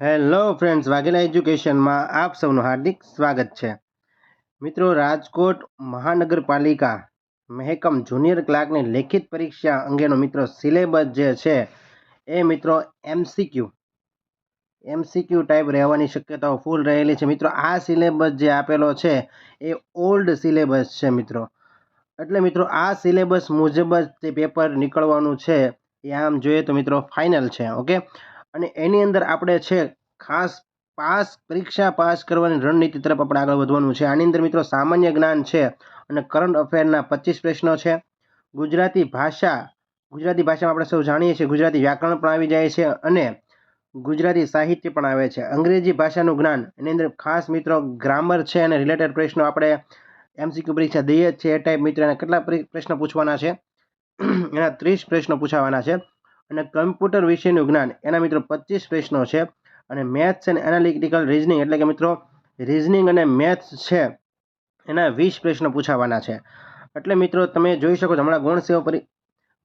Hello friends, Vaghela એજ્યુકેશનમાં આપ સૌનું હાર્દિક સ્વાગત છે. મિત્રો, રાજકોટ મહાનગરપાલિકા મહેકમ જુનિયર ક્લાર્કની લેખિત પરીક્ષા અંગેનો મિત્રો સિલેબસ જે છે એ મિત્રો એમસીક્યુ એમસીક્યુ ટાઈપ રહેવાની શક્યતાઓ ફૂલ રહેલી છે. મિત્રો, આ સિલેબસ જે આપેલો છે એ ઓલ્ડ સિલેબસ છે મિત્રો. એટલે મિત્રો, આ સિલેબસ મુજબ જ તે પેપર નીકળવાનું છે એ આમ જોઈએ તો મિત્રો ફાઇનલ છે, ઓકે? અને એની અંદર આપણે છે ખાસ પાસ, પરીક્ષા પાસ કરવાની રણનીતિ તરફ આપણે આગળ વધવાનું છે. આની અંદર મિત્રો સામાન્ય જ્ઞાન છે અને કરંટ અફેરના પચીસ પ્રશ્નો છે. ગુજરાતી ભાષા, ગુજરાતી ભાષામાં આપણે સૌ જાણીએ છીએ, ગુજરાતી વ્યાકરણ પણ આવી જાય છે અને ગુજરાતી સાહિત્ય પણ આવે છે. અંગ્રેજી ભાષાનું જ્ઞાન, એની અંદર ખાસ મિત્રો ગ્રામર છે અને રિલેટેડ પ્રશ્નો આપણે એમસીક્યુ પરીક્ષા દઈએ જ છીએ. એ ટાઈપ મિત્રો કેટલા પ્રશ્નો પૂછવાના છે? એના ત્રીસ પ્રશ્નો પૂછાવાના છે. અને કમ્પ્યુટર વિશેનું જ્ઞાન. એના મિત્રો પચીસ પ્રશ્નો છે અને મેથ્સ એન્ડ એનાલિટિકલ રિઝનિંગ એટલે કે મિત્રો રિઝનિંગ અને મેથ્સ છે એના વીસ પ્રશ્નો પૂછાવાના છે. એટલે મિત્રો તમે જોઈ શકો છો હમણાં ગુણ સેવા પરી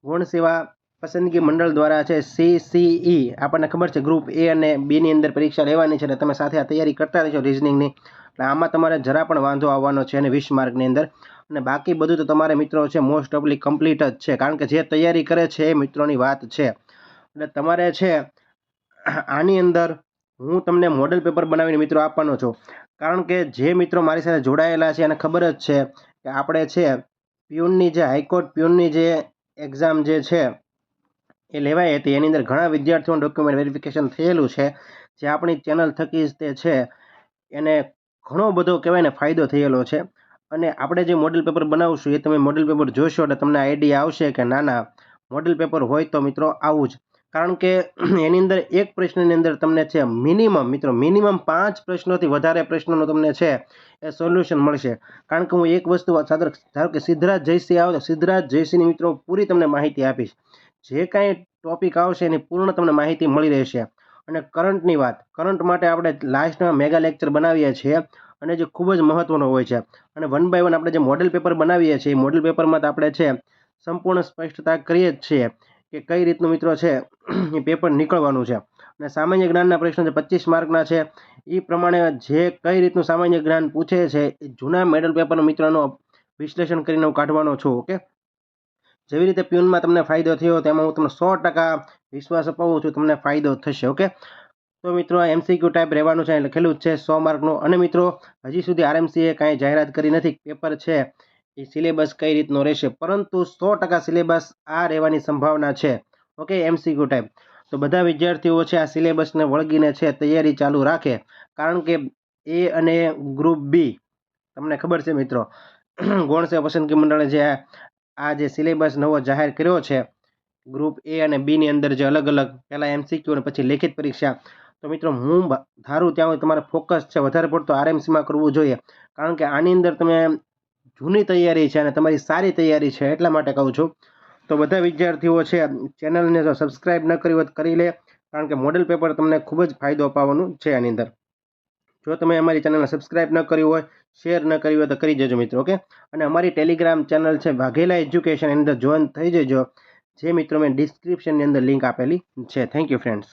ગુણ સેવા પસંદગી મંડળ દ્વારા છે સીસીઈ આપણને ખબર છે ગ્રુપ એ અને બીની અંદર પરીક્ષા લેવાની છે એટલે તમે સાથે આ તૈયારી કરતા રહેશો રિઝનિંગની એટલે આમાં તમારે જરા પણ વાંધો આવવાનો છે અને વીસ માર્કની અંદર. અને બાકી બધું તો તમારે મિત્રો છે મોસ્ટ ઓફલી કમ્પ્લીટ જ છે. કારણ કે જે તૈયારી કરે છે એ મિત્રોની વાત છે. એટલે તમારે છે આની અંદર હું તમને મોડલ પેપર બનાવીને મિત્રો આપવાનો છું. કારણ કે જે મિત્રો મારી સાથે જોડાયેલા છે એને ખબર જ છે કે આપણે છે પ્યુનની જે હાઈકોર્ટ પ્યુનની જે એક્ઝામ જે છે એ લેવાઈ હતી. એની અંદર ઘણા વિદ્યાર્થીઓનું ડોક્યુમેન્ટ વેરિફિકેશન થયેલું છે. જે આપણી ચેનલ થકી જ તે છે. એને ઘણો બધો કહેવાય ને ફાયદો થયેલો છે. અને આપણે જે મોડેલ પેપર બનાવશું, એ તમે મોડેલ પેપર જોશો એટલે તમને આઈડિયા આવશે કે ના ના મોડેલ પેપર હોય તો મિત્રો આવું જ. કારણ કે એની અંદર એક પ્રશ્નની અંદર તમને છે મિનિમમ મિત્રો મિનિમમ પાંચ પ્રશ્નોથી વધારે પ્રશ્નોનું તમને છે એ સોલ્યુશન મળશે. કારણ કે હું એક વસ્તુ ધારો કે સિદ્ધરાજ જયસિંહ આવે તો સિદ્ધરાજ જયસિંહની મિત્રો પૂરી તમને માહિતી આપીશ. જે કાંઈ ટોપિક આવશે એની પૂર્ણ તમને માહિતી મળી રહેશે. અને કરંટની વાત કરંટ માટે આપણે લાસ્ટમાં મેગા લેક્ચર બનાવીએ છીએ અને જે ખૂબ જ મહત્ત્વનો હોય છે. અને વન બાય વન આપણે જે મોડેલ પેપર બનાવીએ છીએ, એ મોડેલ પેપરમાં તો આપણે છે સંપૂર્ણ સ્પષ્ટતા કરીએ જ છીએ કે કઈ રીતનું મિત્રો છે એ પેપર નીકળવાનું છે. અને સામાન્ય જ્ઞાનના પ્રશ્નો જે પચીસ માર્કના છે, એ પ્રમાણે જે કઈ રીતનું સામાન્ય જ્ઞાન પૂછે છે એ જૂના મેડલ પેપરનો મિત્રોનો વિશ્લેષણ કરીને હું કાઢવાનો છું ઓકે જેવી રીતે પ્યુનમાં તમને ફાયદો થયો, તેમાં હું તમને સો ટકા વિશ્વાસ અપાવું છું, તમને ફાયદો થશે, ઓકે? તો મિત્રો એમસીક્યુ ટાઈપ રહેવાનું છે, લખેલું છે, સો માર્કનું. અને મિત્રો, હજી સુધી આરએમસીએ કાંઈ જાહેરાત કરી નથી, પેપર છે એ સિલેબસ કઈ રીતનો રહેશે? પરંતુ સો ટકા સિલેબસ આ રહેવાની સંભાવના છે, ઓકે એમસીક્યુ ટાઈપ તો બધા વિદ્યાર્થીઓ છે, આ સિલેબસને વળગીને છે, તૈયારી ચાલુ રાખે. કારણ કે એ અને ગ્રુપ બી તમને ખબર છે મિત્રો, ગૌણ સેવા પસંદગી મંડળે જે આ જે સિલેબસ નવો જાહેર કર્યો છે ગ્રુપ એ અને બીની અંદર જે અલગ અલગ પહેલાં એમસીક્યુ અને પછી લેખિત પરીક્ષા. તો મિત્રો, હું ધારું ત્યાં હોય તમારે ફોકસ છે, વધારે પડતો આરએમસીમાં કરવું જોઈએ. કારણ કે આની અંદર તમે જૂની તૈયારી છે અને તમારી સારી તૈયારી છે એટલા માટે કહું છું. તો બધા વિદ્યાર્થીઓ છે ચેનલને જો સબસ્ક્રાઈબ ન કરી હોય કરી લે. કારણ કે મોડેલ પેપર તમને ખૂબ જ ફાયદો અપાવવાનું છે આની અંદર. જો તમે અમારી ચેનલને સબસ્ક્રાઈબ ન કર્યું હોય શેર ન કર્યું હોય તો કરી જજો મિત્રો ઓકે અને અમારી ટેલિગ્રામ ચેનલ છે વાઘેલા એજ્યુકેશન એની અંદર જોઈન થઈ જજો. જે મિત્રો મેં ડિસ્ક્રિપ્શનની અંદર લિંક આપેલી છે. Thank you friends